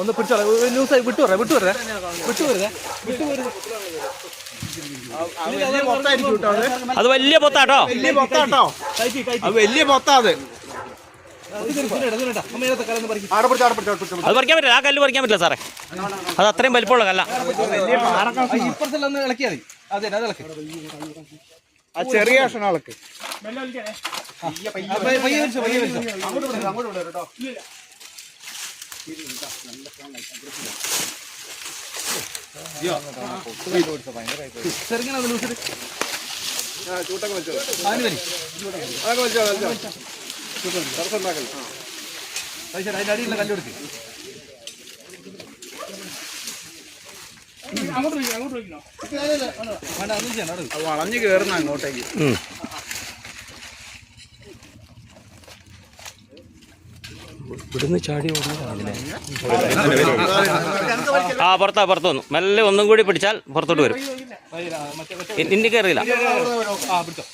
ഒന്ന് പിടിച്ചോളാം. ന്യൂസ് വിട്ടു പറയാം വിട്ടു പറയാം വിട്ടു വരുതേ വിട്ടു വരുത് അത്. വലിയ പൊത്താട്ടോ. വലിയ അത് വലിയ മൊത്താ അത്. പറിക്കാൻ പറ്റില്ല. ആ കല്ല് പറിക്കാൻ പറ്റില്ല സാറേ. അത് അത്രയും വലിപ്പമുള്ള കല്ല. ആ ചെറിയ ചെറുങ്ങനെ ഒന്ന് ലൂസിട്ട് ചൂട്ടൊക്കെ വെച്ചോ അതിന് വലി അതൊക്കെ വെച്ചോ കല്ല് കൊടുക്ക് വേണ്ട അതൊന്നും വളഞ്ഞു കയറുന്ന അങ്ങോട്ടേക്ക്. ഇവിടുന്ന് ചാടി ആ പുറത്താ പുറത്തു വന്നു. മെല്ലെ ഒന്നും കൂടി പിടിച്ചാൽ പുറത്തോട്ട് വരും. ഇന്ത്യയ്ക്ക് ഇനി കയറിയില്ല ആ പിടിച്ചോ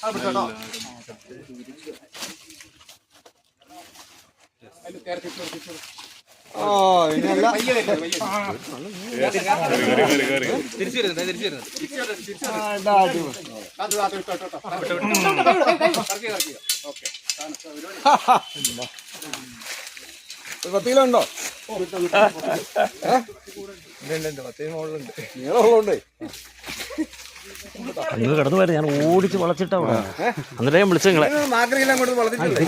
ഓ ഇനിയല്ല തിരിച്ചു വരുന്നുണ്ട് തിരിച്ചു വരുന്നുണ്ട് പത്ത് കിലോ ഉണ്ടോ നീളമുള്ളതുണ്ട് നിങ്ങൾ കിടന്നു വരെ ഞാൻ ഓടിച്ച് വളച്ചിട്ടാ എന്നിട്ട് ഞാൻ വിളിച്ചു നിങ്ങളെ. വളർത്തിട്ടുണ്ട്